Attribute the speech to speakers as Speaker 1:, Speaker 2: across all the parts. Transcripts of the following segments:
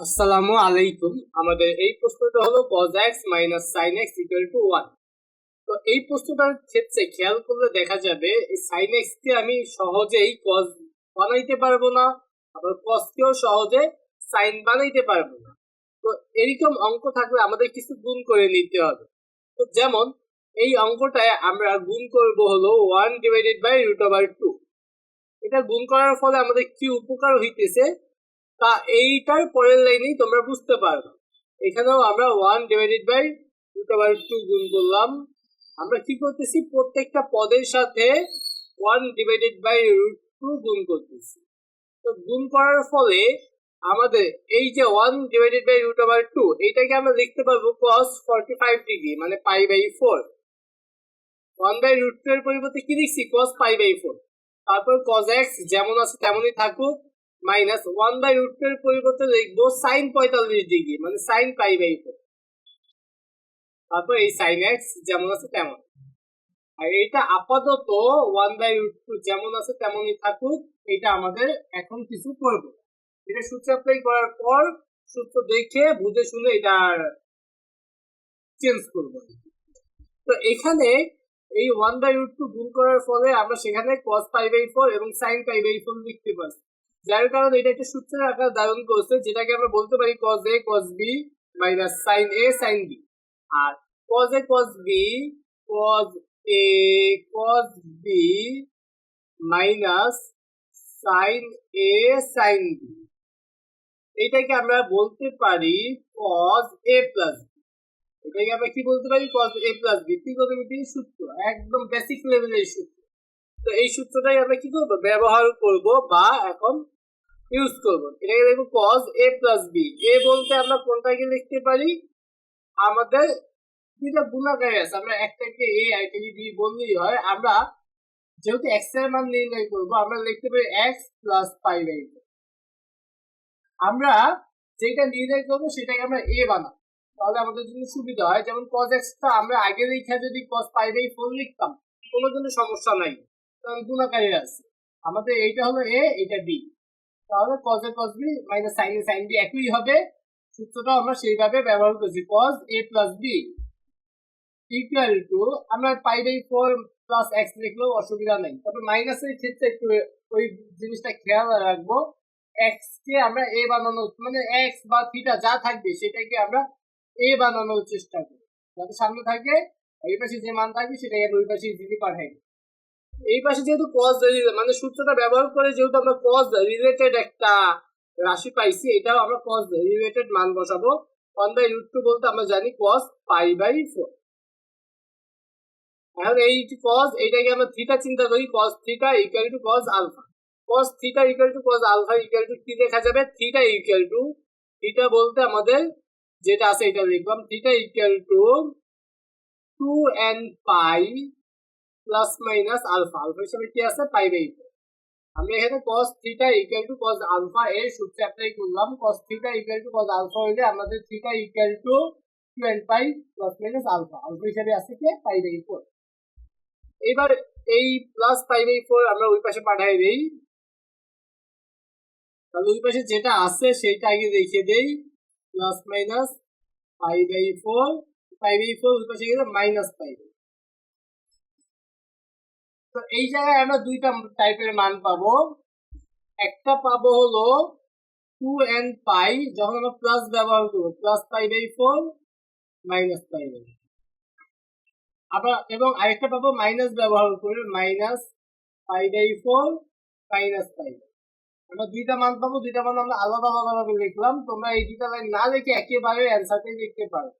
Speaker 1: আসসালামু আলাইকুম। আমাদের এই প্রশ্নটা হলো cos x minus sin x equal to 1 তো এই প্রশ্নটার ক্ষেত্রে খেয়াল করলে দেখা যাবে, এই কে আমি সহজেই বানাইতে পারব না, আবার কেও সহজে বানাইতে পারব না। তো এরকম অঙ্ক থাকলে আমাদের কিছু গুণ করে নিতে হবে। তো যেমন, এই অঙ্কটায় আমরা গুণ করব হলো 1 ডিভাইডেড বাই রুট 2 এটা গুণ করার ফলে আমাদের কি উপকার হইতেছে? তা এইটার পরের লাইনেই তোমরা বুঝতে পারবে। এখানেও আমরা one divided by root over two গুণ করলাম। আমরা কি করতেছি? প্রত্যেকটা পদের সাথে one divided by root two গুণ করতেছি। তো গুণ করার ফলে আমাদের এই যে one divided by root over two এইটাকে আমরা লিখতে পারব cos ফর্টি ফাইভ ডিগ্রি মানে pi by four one by root two এর পরিবর্তে কি লিখছি? cos পাই বাই ফোর তারপর cos এক্স যেমন আছে তেমনই থাকুক। মাইনাস ওয়ান বাই রুট এর পরিবর্তে লিখব সাইন পঁয়তাল্লিশ ডিগ্রি মানে সাইন পাই বাই ফোর তারপর এই সাইন এক্স যেমন আছে তেমন। আর এটা আপাতত ওয়ান বাই রুট টু যেমন আছে তেমনই থাকুক এটা আমাদের এখন কিছু করব। এটা সূত্র অ্যাপ্লাই করার পর সূত্র দেখে, বুঝে শুনে এটা চেঞ্জ করব। তো এখানে এই ওয়ান বাই রুট টু গুণ করার ফলে আমরা সেখানে cos পাই বাই ফোর এবং সাইন পাই বাই ফোর লিখতে পারছি। যার কারণে এটা একটা সূত্রের আকার ধারণ করছে যেটাকে আমরা বলতে পারি cos a, cos b minus sin a, sin b আর cos a, cos b, cos a, cos b minus sin a, sin b এটাকে আমরা বলতে পারি cos a plus b এটাকে আমরা কি বলতে পারি? cos a plus b ত্রিকোণমিতির সূত্র, একদম বেসিক লেভেলের সূত্র। তো এই সূত্রটাই আমরা কি করব? ব্যবহার করব বা এখন ইউজ করব। এটাকে দেখব cos a plus b a বলতে আমরা কোনটাকে লিখতে পারি? আমাদের দুইটা গুণাকারে আছে। আমরা একটাকে a আরেকটাকে b বললেই হয়। আমরা যেহেতু x এর মান নির্ণয় করব, আমরা লিখতে পারি x প্লাস পাই বাই আমরা যেটা নির্ণয় করব, সেটাকে আমরা এ বানাবো। তাহলে আমাদের জন্য সুবিধা হয়। যেমন কজ x টা আমরা আগে লিখে যদি কজ পাই বাই ফোর লিখতাম, কোনো জন্য সমস্যা নাই। কারণ গুণাকারী আছে। আমাদের এইটা হলো এ এটা b তাহলে cos a, cos b sin a, sin b একই হবে। সূত্রটা আমরা সেইভাবে ব্যবহার করছি। cos a plus b equal to আমরা pi by four plus x লিখলেও অসুবিধা নেই। তবে মাইনাসের ক্ষেত্রে একটু ওই জিনিসটা খেয়াল রাখব। এক্স কে আমরা এ বানানোর মানে এক্স বা থিটা যা থাকবে সেটাকে আমরা এ বানানোর চেষ্টা করি। যাতে সামনে থাকে, এই পাশে যে মান থাকবে সেটাকে ওই পাশে দিদি পাঠাই এই পাশে যেহেতু কজ মানে সূত্রটা ব্যবহার করে যেহেতু আমরা কজ রিলেটেড একটা রাশি পাইছি, এটাও আমরা কজ রিলেটেড মান বসাবো। ওয়ান বাই রুট টু বলতে আমরা জানি কজ পাই বাই ফোর এখন এই কজ এইটাকে আমরা থিটা চিন্তা করি cos theta equal to cos alpha cos theta equal to cos alpha equal to কি লেখা যাবে? থিটা ইকুয়াল টু থিটা বলতে আমাদের যেটা আছে, এটা লিখলাম। Theta equal to two n pi plus minus alpha alpha হিসাবে কি আছে? পাই বাই আমরা এখানে cos theta equal to cos alpha এর সূত্র অ্যাপ্লাই করলাম। cos theta equal to cos alpha হইলে আমাদের theta equal to 2 pi plus minus alpha alpha হিসাবে আছে কি? পাই বাই 4 এবার এই প্লাস পাই বাই 4 আমরা ওই পাশে পাঠাই দেই। তাহলে ওই পাশে যেটা আছে সেটা আগে রেখে দেই। Plus minus pi by 4 pi by 4 ওই পাশে গেলে মাইনাস পাই বাই তো এই জায়গায় আমরা দুইটা টাইপের মান পাবো। একটা পাবো হলো টু এন পাই যখন আমরা প্লাস ব্যবহার করব plus pi by four minus pi by আবার এবং আরেকটা পাবো মাইনাস ব্যবহার করে minus pi by four minus pi আমরা দুইটা মান পাবো, দুইটা মান আমরা আলাদা আলাদা আলাদাভাবে লিখলাম। তোমরা এই দুইটা লাইন না লিখে একেবারে অ্যান্সারটাই লিখতে পারো।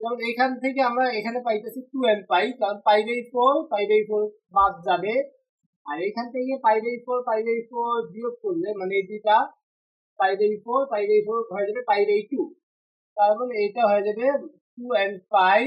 Speaker 1: যেমন এখান থেকে আমরা এখানে পাইতেছি টু এন পাই কারণ pi by four pi by four বাদ যাবে। আর এখান থেকে pi by four pi by four বিয়োগ করলে মানে এই দুইটা pi by four pi by four হয়ে যাবে পাই বাই টু তার মানে এটা হয়ে যাবে two n pi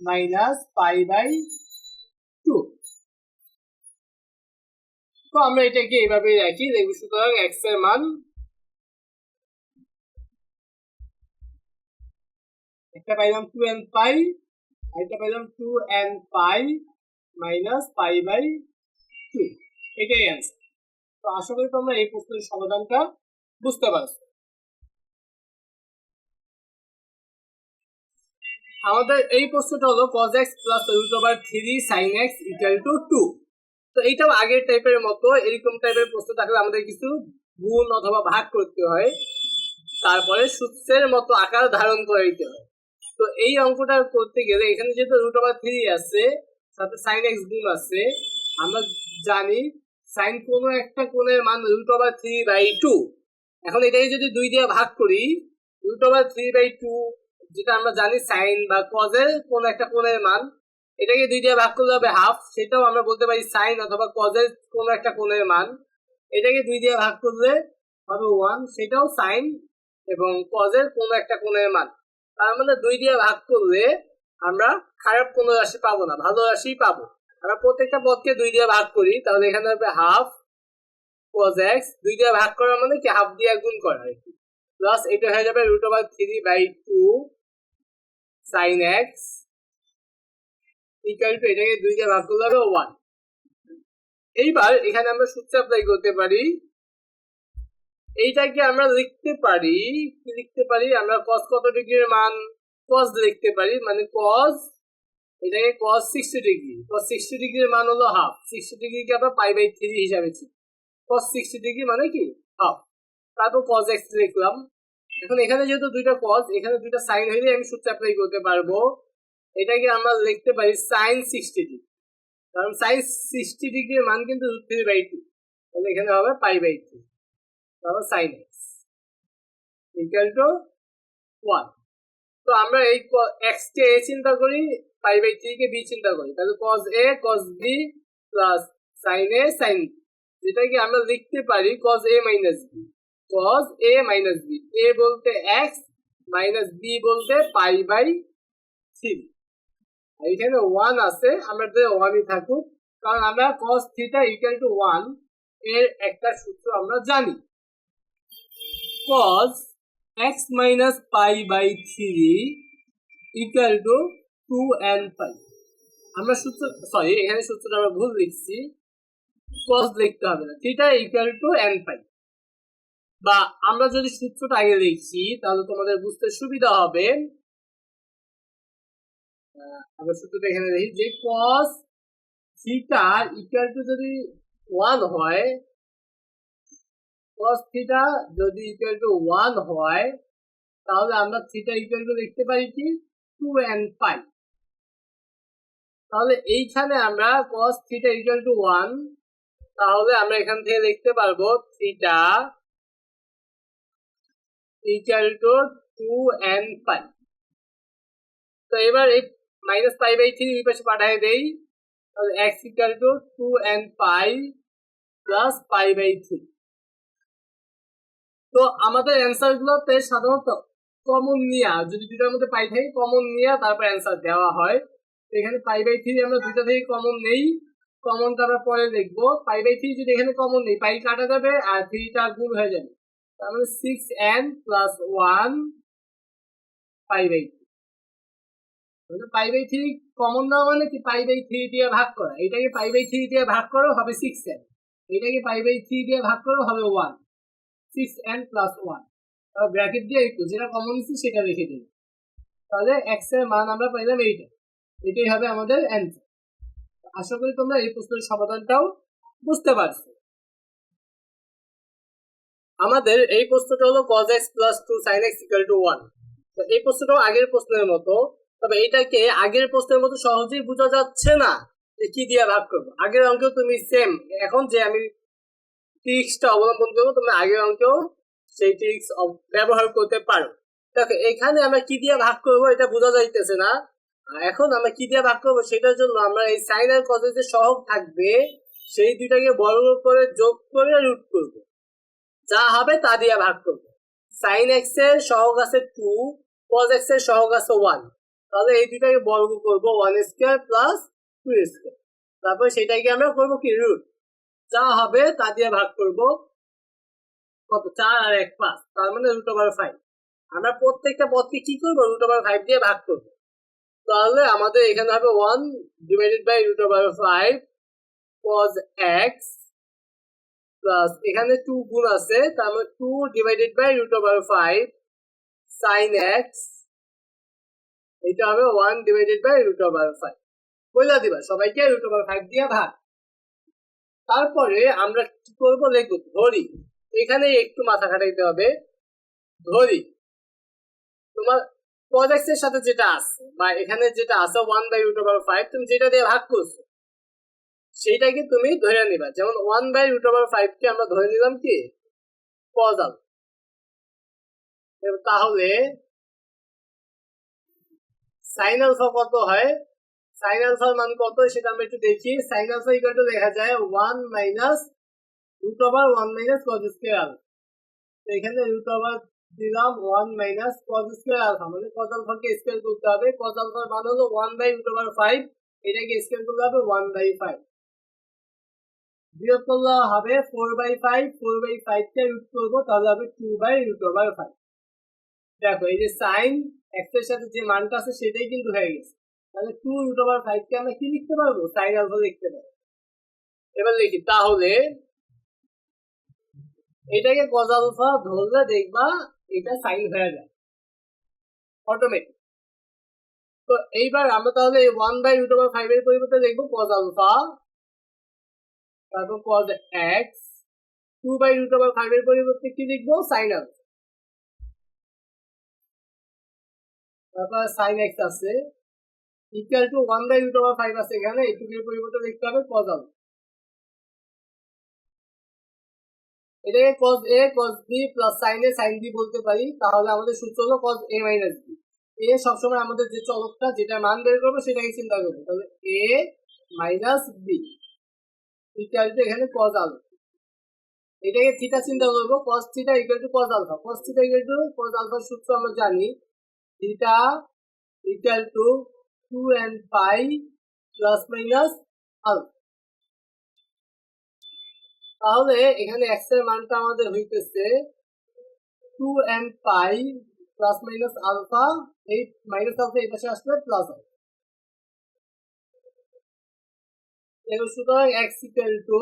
Speaker 1: minus pi by two তো আমরা এটাকে এইভাবে রাখি। দেখব সুতরাং এক্সের মান একটা পাইলাম টু এন পাই আরেকটা পাইলাম two n pi minus pi by two এটাই অ্যান্সার তো আশা করি তোমরা এই প্রশ্নের সমাধানটা বুঝতে পারছ। আমাদের এই প্রশ্নটা হলো cos x plus root over three sine x equal to two তো এইটাও আগের টাইপের মতো, এরকম টাইপের প্রশ্ন থাকলে আমাদের কিছু গুণ অথবা ভাগ করতে হয়। তারপরে সূত্রের মতো আকার ধারণ করে দিতে হয়। তো এই অঙ্কটা করতে গেলে এখানে যেহেতু রুট ওভার থ্রি আছে, সাথে সাইন এক্স গুণ আছে, আমরা জানি সাইন কোনো একটা কোণের মান root over three by two এখন এটাকে যদি দুই দিয়ে ভাগ করি root over three by two যেটা আমরা জানি সাইন বা কজের কোন একটা কোণের মান, এটাকে দুই দিয়ে ভাগ করলে হবে হাফ সেটাও আমরা বলতে পারি সাইন অথবা কজের কোন একটা কোণের মান। এটাকে দুই দিয়ে ভাগ করলে হবে ওয়ান সেটাও সাইন এবং কজের কোন একটা কোণের মান। তার মানে দুই দিয়ে ভাগ করলে আমরা খারাপ কোনো রাশি পাবো না, ভালো রাশি পাবো। আমরা প্রত্যেকটা পদকে দুই দিয়ে ভাগ করি, তাহলে এখানে হবে হাফ এক্স দুই দিয়ে ভাগ করা মানে কি হাফ দিয়ে গুণ করা আর কি প্লাস এটা হয়ে যাবে root over three by two sine x equal to এটাকে দুই দিয়ে ভাগ করলে হবে ওয়ান এইবার এখানে আমরা সূত্র অ্যাপ্লাই করতে পারি এইটাকে আমরা লিখতে পারি, কি লিখতে পারি? আমরা কস কত ডিগ্রির মান? কস লিখতে পারি মানে কস এটাকে cos sixty degree cos sixty ডিগ্রির মান হলো হাফ 60 ডিগ্রিকে আমরা পাই বাই থ্রি হিসাবে কস সিক্সটি ডিগ্রি মানে কি? হাফ তারপর কস এক্স লিখলাম। এখন এখানে যেহেতু দুইটা কস এখানে দুইটা সাইন হইলে আমি সূত্র অ্যাপ্লাই করতে পারব। এটাকে আমরা লিখতে পারি সাইন সিক্সটি ডিগ্রি কারণ সাইন সিক্সটি ডিগ্রির মান কিন্তু থ্রি বাই টু তাহলে এখানে হবে পাই বাই থ্রি তাহলে sine x equal to one তো আমরা এই এক্স কে এ চিন্তা করি পাই বাই থ্রি কে বি চিন্তা করি। তাহলে cos A cos B plus sine A sine যেটাকে আমরা লিখতে পারি cos A minus B cos A minus B A বলতে এক্স মাইনাস বি বলতে পাই বাই থ্রি এখানে ওয়ান আছে আমরা তো ওয়ানই থাকুক। কারণ আমরা কজ থিটা ইকুয়াল টু ওয়ানের একটা সূত্র আমরা জানি। Cos x minus pi by 3 equal to 2 n pi আমরা সূত্র সরি এখানে সূত্রটা আমরা ভুল লিখছি। cos লিখতে হবে না। Theta equal to n pi বা আমরা যদি সূত্রটা আগে লিখি, তাহলে তোমাদের বুঝতে সুবিধা হবে। আমরা সূত্রটা এখানে লিখি যে cos থিটা ইকুয়াল টু যদি 1 হয় cos থিটা যদি ইকুয়াল টু ওয়ান হয়, তাহলে আমরা থিটা ইকুয়াল টু লিখতে পারি কি? টু এন পাই তাহলে এইখানে আমরা cos theta equal to one তাহলে আমরা এখান থেকে লিখতে পারব theta equal to two n pi তো এবার এই মাইনাস পাই বাই থ্রি এই পাশে পাঠিয়ে দেই। তাহলে x equal to two n pi plus pi by three তো আমাদের অ্যান্সার গুলোতে সাধারণত কমন নিয়া, যদি দুটার মধ্যে পাই থাকে কমন নিয়া তারপর অ্যান্সার দেওয়া হয়। এখানে পাই বাই থ্রি আমরা দুইটা থেকে কমন নেই। কমন আমরা পরে দেখব, পাই বাই থ্রি যদি এখানে কমন নেই, পাই কাটা যাবে আর থ্রিটা গুণ হয়ে যাবে। তার মানে six n plus one pi by three pi by three common নেওয়া মানে কি? পাই বাই থ্রি দিয়ে ভাগ করা। এটাকে পাই বাই থ্রি দিয়ে ভাগ করো, হবে সিক্স এন এটাকে পাই বাই থ্রি দিয়ে ভাগ করো, হবে one six n plus one bracket দিয়ে যেটা কমন সেটা রেখে তাহলে এক্সের মান আমরা পাইলাম এইটা। এটাই হবে আমাদের অ্যান্সার আশা করি তোমরা এই প্রশ্নের সমাধানটাও বুঝতে পারছ। আমাদের এই প্রশ্নটা হলো cos plus two equal to one তো এই প্রশ্নটাও আগের প্রশ্নের মতো। তবে এটাকে আগের প্রশ্নের মতো সহজেই বোঝা যাচ্ছে না যে কি দিয়ে ভাগ করব। আগের অঙ্কেও তুমি সেম এখন যে আমি ট্রিক্সটা অবলম্বন করব, তোমরা আগের অঙ্কেও সেই ট্রিক্স ব্যবহার করতে পারো। দেখো, এখানে আমরা কি দিয়ে ভাগ করব এটা বোঝা যাইতেছে না। এখন আমরা কি দিয়ে ভাগ করব সেটার জন্য আমরা এই সাইন আর কজে যে সহগ থাকবে, সেই দুইটাকে বড় করে যোগ করে রুট করব। যা হবে তা দিয়ে ভাগ করব। সাইন এক্সের সহগ আছে টু কজ এক্সের সহগ আছে ওয়ান তাহলে এই দুইটাকে বর্গ করব one square plus two square তারপর সেটাকে আমরা করব কি রুট যা হবে তা দিয়ে ভাগ করব কত? চার আর এক, পাঁচ। তার মানে রুট ওভার ফাইভ আমরা প্রত্যেকটা পদকে কি করব? রুট ওভার ফাইভ দিয়ে ভাগ করব। তাহলে আমাদের এখানে হবে one divided by root over five cos x plus এখানে টু গুণ আছে, তার মানে two divided by root over five sine x এটা হবে one divided by root over five বইলা দিবা, সবাইকে রুট ওভার ফাইভ দিয়ে ভাগ। তারপরে আমরা কি করব লিখব ধরি। এখানে একটু মাথা খাটাইতে হবে। ধরি। তোমার প্রজেক্ট এর সাথে যেটা আছে, বা এখানে যেটা আছে one by root over five তুমি যেটা দিয়ে ভাগ করছ, সেইটাকে তুমি ধরে নিবা। যেমন one by root over five কে আমরা ধরে নিলাম কি? কজাল তাহলে সাইন আলফা কত হয়? সাইন আলফার মান কত, সেটা আমরা একটু দেখি। সাইন ইকুয়াল টু লেখা যায়? One minus root over one minus cos square alpha এখানে রুট ওভার দিলাম one minus cos square alpha মানে কজ আলফাকে স্কোয়ার করতে হবে। কজ আলফার মান হলো one by root over five এটাকে স্কোয়ার করতে হবে ওয়ান বাই ফাইভ বিয়োগ করলে হবে four by five four by five K root করব, তাহলে হবে two by root over five দেখো, এই যে সাইন এক্সের সাথে যে মানটা আছে, সেটাই কিন্তু হয়ে গেছে। তাহলে টু রুট ওভার ফাইভ কে আমরা কি লিখতে পারব? সাইন আলফা লিখতে পারব। এবার লিখি, তাহলে এটাকে কজ আলফা ধরলে দেখবা এটা সাইন হয়ে যায়। অটোমেটিক তো এইবার আমরা তাহলে one by root over five এর পরিবর্তে লিখব কজ আলফা তারপর cos x two by root over five এর পরিবর্তে কি লিখব? সাইন আলফা তারপর সাইন এক্স আছে। Equal to one by root over five আছে এখানে, এইটুকুর পরিবর্তে লিখতে হবে কজ আলফা এটাকে cos A cos B plus sine A sine B বলতে পারি, তাহলে আমাদের সূত্র হলো cos A minus B A সবসময় আমাদের যে চলকটা যেটা মান বের করব, সেটাকে চিন্তা করব। তাহলে A minus B equal to এখানে কজ আলফা এটাকে থিটা চিন্তা করব cos theta equal to cos alpha cos theta equal to cos আলফার সূত্র আমরা জানি theta equal to two n pi plus minus alpha তাহলে এখানে এক্সের মানটা আমাদের হইতেছে two n pi plus minus alpha এই মাইনাস আলফা এই পাশে আসলে প্লাস আলফা এবার সুতরাং এক্স ইকুয়াল টু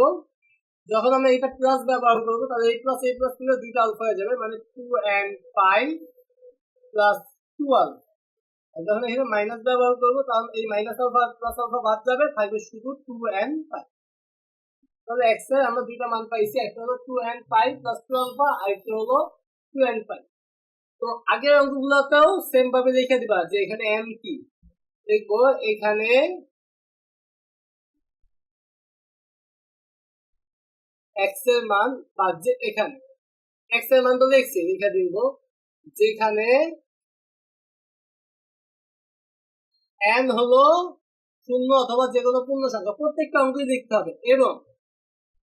Speaker 1: যখন আমরা এটা প্লাস ব্যবহার করব, তাহলে এই প্লাস এই প্লাস মিলে দুইটা আলফা হয়ে যাবে মানে two n pi plus two যখন এখানে মাইনাস ব্যবহার করব তখন এই মাইনাস আলফা প্লাস আলফা বাদ যাবে, থাকবে শুধু টু এন্ড পাই তাহলে এক্সের আমরা দুইটা মান পাইছি, একটা হলো two n five plus two alpha আর একটা হলো টু এন্ড ফাইভ তো আগের অঙ্কগুলোতেও সেম ভাবে লিখে দিবা, যে এখানে এম কি? দেখব এখানে এক্সের মান বাজছে এখানে এক্সের মান তো লিখছি, লিখে দিব। যেখানে এন হলো শূন্য অথবা যে কোনো পূর্ণ সংখ্যা। প্রত্যেকটা অঙ্কই দেখতে হবে। এবং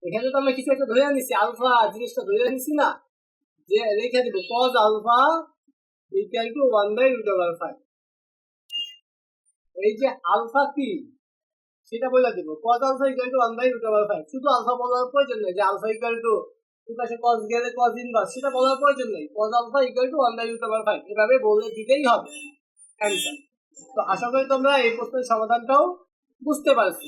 Speaker 1: এখানে তো আমরা কিছু একটা ধরে আনিছি আলফা জিনিসটা ধরে আনিছি না? যে লিখে দিব। Cos alpha equal to one by root over five এই যে আলফা কি? সেটা বলে দিব। Cos alpha equal to one by root over five শুধু আলফা বলার প্রয়োজন নেই। যে আলফা ইকুয়াল টু পাশে কজ গেলে কজ ইনভার্স সেটা বলার প্রয়োজন নেই। Cos alpha equal to one by root over five এভাবে বলে দিতেই হবে। অ্যান্সার তো আশা করি তোমরা এই প্রশ্নের সমাধানটাও বুঝতে পারছ।